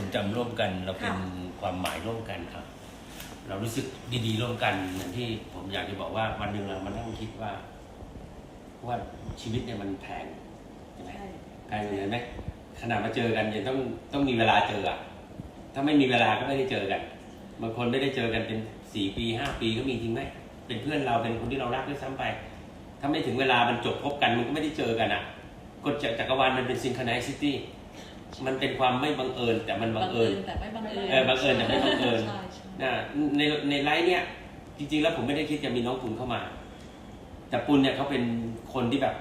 ทรงจำร่วมกัน เราเป็นค่ะความหมายร่วมกันครับ เรารู้สึกดีๆร่วมกันอย่างที่ผมอยากจะบอกว่าวันหนึ่งเรามานั่งคิดว่าว่าชีวิตเนี่ยมันแพงใช่ไหมใช่แพงเลยไหมขนาดมาเจอกันยังต้องต้องมีเวลาเจออะถ้าไม่มีเวลาก็ไม่ได้เจอกันบางคนไม่ได้เจอกันเป็นสี่ปีห้าปีก็มีจริงไหมเป็นเพื่อนเราเป็นคนที่เรารักด้วยซ้ำไป ถ้าไม่ถึงเวลามันจบพบกันมันก็ไม่ได้เจอกันอะกฎจักรวาลมันเป็นซิงค r น n ซิตี้ มันเป็นความไม่บังเอิญแต่มันบังเอิญแต่ไม่บังเอิญเออบังเอิญแต่ไม่บังเอิญใช่ใช่นะในในไลฟ์เนี่ยจริงๆแล้วผมไม่ได้คิดจะมีน้องปุณเข้ามา แต่ปุณเนี่ยเขาเป็นคนที่แบบ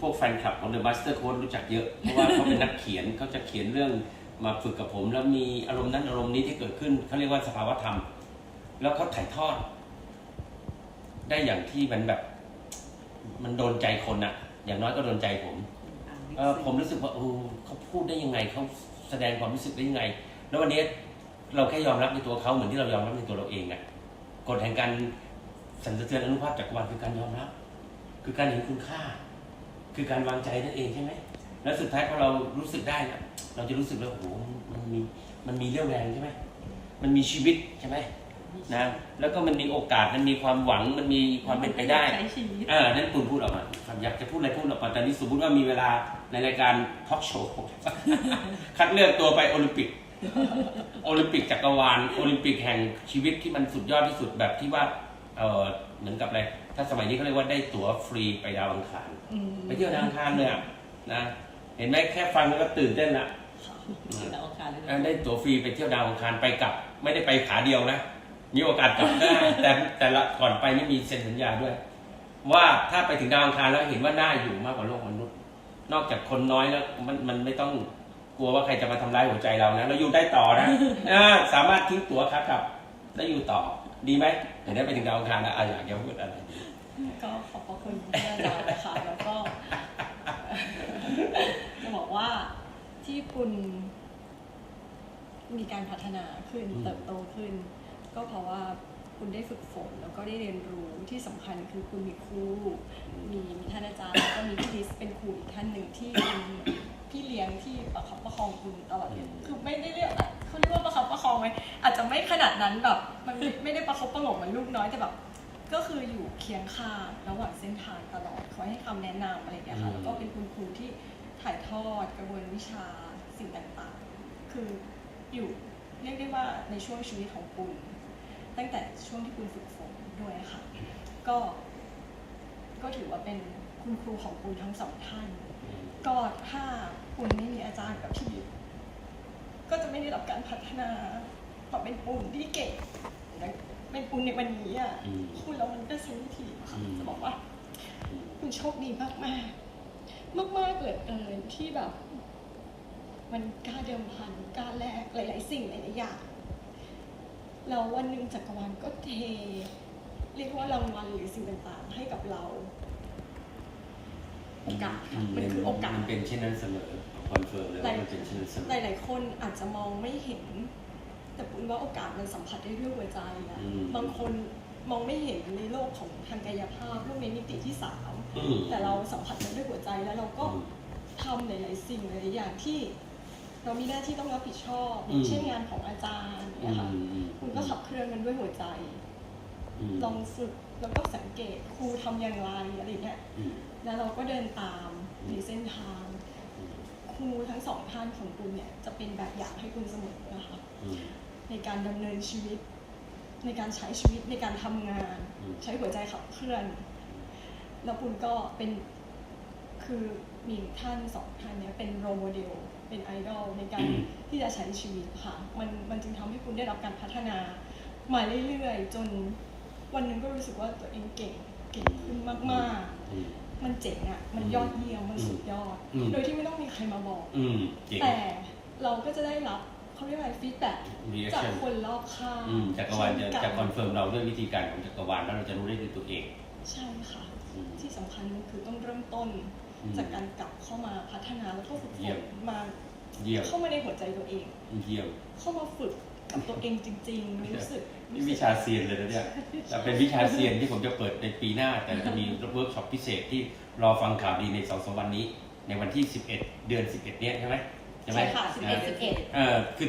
พวกแฟนคลับของ The Master Code รู้จักเยอะ เพราะว่าเขาเป็นนักเขียนเขาจะเขียนเรื่องมาฝึกกับผม แล้วมีอารมณ์นั้นอารมณ์นี้ที่เกิดขึ้นเขาเรียกว่าสภาวะธรรม แล้วเขาถ่ายทอด ได้อย่างที่มันแบบ มันโดนใจคนอะอย่างน้อยก็โดนใจผม เออผมรู้สึกว่าเออเขาพูดได้ยังไงเขาแสดงความรู้สึกได้ยังไง แล้ววันนี้เราแค่ยอมรับในตัวเขาเหมือนที่เรายอมรับในตัวเราเองอะกฎแห่งการสันสะเทือนอนุภาพจักรวาลคือการยอมรับ คือการเห็นคุณค่า คือการวางใจนั่นเองใช่ไหมแล้วสุดท้ายพอเรารู้สึกได้นะเราจะรู้สึกว่าโอ้โหมันมีมันมีเรี่ยวแรงใช่ไหมมันมีชีวิตใช่ไหม นะแล้วก็มันมีโอกาสมันมีความหวังมันมีความเป็นไปได้ใช้ชีวิตเออนั่นคุณพูดออกมาครับอยากจะพูดอะไรพูดออกมาแต่นี่สมมติว่ามีเวลาในรายการทอล์กโชว์คัดเลือกตัวไปโอลิมปิกโอลิมปิกจักรวาลโอลิมปิกแห่งชีวิตที่มันสุดยอดที่สุดแบบที่ว่าเออเหมือนกับอะไรถ้าสมัยนี้เขาเรียกว่าได้ตั๋วฟรีไปดาวอังคารอืมไปเที่ยวดาวอังคารเลยอะนะเห็นไหมแค่ฟังแล้วก็ตื่นเต้นละดาวอังคารเลยเออได้ตั๋วฟรีไปเที่ยวดาวอังคารไปกลับ ไม่ได้ไปขาเดียวนะ มีโอกาสกลับได้แต่แต่ละก่อนไปไม่มีเซ็นสัญญาด้วย ว่าถ้าไปถึงดาวอังคารแล้วเห็นว่าน่าอยู่มากกว่าโลกมนุษย์ นอกจากคนน้อยแล้วมันมันไม่ต้องกลัวว่าใครจะมาทำร้ายหัวใจเรานะเราอยู่ได้ต่อนะอ่าสามารถทิ้งตั๋วครับกลับแล้วอยู่ต่อดีไหมเห็นได้ไปถึงดาวอังคารแล้วอะอยากจะพูดอะไรก็ขอบพระคุณที่อาจารย์นะคะแล้วก็จะบอกว่าที่คุณมีการพัฒนาขึ้นอืมเติบโตขึ้น ก็เพราะว่าคุณได้ฝึกฝนแล้วก็ได้เรียนรู้ที่สำคัญคือคุณมีครูมีมีท่านอาจารย์แล้วก็มีพี่ลิสเป็นครูอีกท่านหนึ่งที่เป็นพี่เลี้ยงที่ประคับประคองคุณตลอดเลยคือไม่ได้เรียกอะเขาเรียกว่าประคับประคองไหมอาจจะไม่ขนาดนั้นแบบมันไม่ไม่ได้ประคบประหงมเหมือนลูกน้อยแต่แบบก็คืออยู่เคียงข้างระหว่างเส้นทางตลอดคอยให้คำแนะนำอะไรอย่างเงี้ยค่ะอืมแล้วก็เป็นคุณครูที่ถ่ายทอดกระบวนวิชาสิ่งต่างๆ คืออยู่เรียกได้ว่าในช่วงชีวิตของคุณ ตั้งแต่ช่วงที่คุณฝึกฝนด้วยค่ะ ก็ ก็ถือว่าเป็นคุณครูของคุณทั้งสองท่าน ก็ถ้าคุณไม่มีอาจารย์กับพี่บิ๊กก็จะไม่ได้รับการพัฒนาต่อเป็นปูนที่เก่งและเป็นปูนในวันนี้อะอืมคุณแล้วมันก็เซนซิทีฟค่ะอืมจะบอกว่า คุณโชคดีมากมากมากมากๆเหลือเกินที่แบบ มันกล้าเดิมพันกล้าแลกหลาย ๆ สิ่งหลายๆอย่าง แล้ววันหนึ่งจักรวาลก็เท เรียกว่ารางวัลหรือสิ่งต่างๆ ให้กับเราโอกาสค่ะมันคือโอกาสมันเป็นเช่นนั้นเสมอคอนเฟิร์มเลยว่ามันเป็นเช่นนั้นเสมอหลายๆคนอาจจะมองไม่เห็น แต่ปุ้นว่าโอกาสมันสัมผัสได้ด้วยหัวใจนะอืมบางคนมองไม่เห็นในโลกของทางกายภาพโลกในมิติที่สามอืมแต่เราสัมผัสมันด้วยหัวใจแล้วเราก็อืมทำหลาย ๆ สิ่งหลายๆอย่างที่ เรามีหน้าที่ต้องรับผิดชอบ อืม เช่นงานของอาจารย์เนี่ยค่ะอืมอืมคุณก็ขับเคลื่อนมันด้วยหัวใจอืมลองฝึกแล้วก็สังเกตครูทำอย่างไรอะไรเงี้ยอืมแล้วเราก็เดินตามอืมในเส้นทาง ครูทั้งสองท่านของคุณเนี่ยจะเป็นแบบอย่างให้คุณเสมอนะคะอืมในการดำเนินชีวิต ในการใช้ชีวิตในการทำงาน อืม ใช้หัวใจขับเคลื่อน แล้วคุณก็เป็นคือมีท่านสองท่านเนี้ยเป็นโรโมเดล เป็นไอดอลในการที่จะใช้ชีวิตค่ะ มันมันจึงทำให้คุณได้รับการพัฒนามาเรื่อยๆ จนวันหนึงก็รู้สึกว่าตัวเองเก่งเก่งขึ้นมากๆอืมมันเจ๋งอะ่ะ มันยอดเยี่ยม มันสุดยอดอืมโดยที่ไม่ต้องมีใครมาบอกอืมเจ๋งแต่เราก็จะได้รับเขาเรียกอะไรฟีดแบ็ก reaction จากคนรอบข้างอืมจักรวาลจะเช่นนจะคอนเฟิร์มเราด้วยวิธีการของจักรวาลแล้วเราจะรู้ได้ด้วยตัวเอง ใช่ค่ะอืมที่สำคัญมันคือต้องเริ่มต้นอืม จากการกลับเข้ามาพัฒนาแล้วก็ฝึกฝเยี่ยนมมาเยี่ยมเข้ามาในหัวใจตัวเองเยี่ยมเข้ามาฝึกกับตัวเองจริงๆรู้สึกนี่วิชาเซียนเลยนะเนี่ยแต่เป็นวิชาเซียนที่ผมจะเปิดในปีหน้า แต่จะมีเวิร์กช็อปพิเศษที่รอฟังข่าวดีในสองสามวันนี้ ในวันที่ 11 เดือน 11 เนี้ยใช่ไหมใช่ไหมใช่ค่ะ11 11เออคือ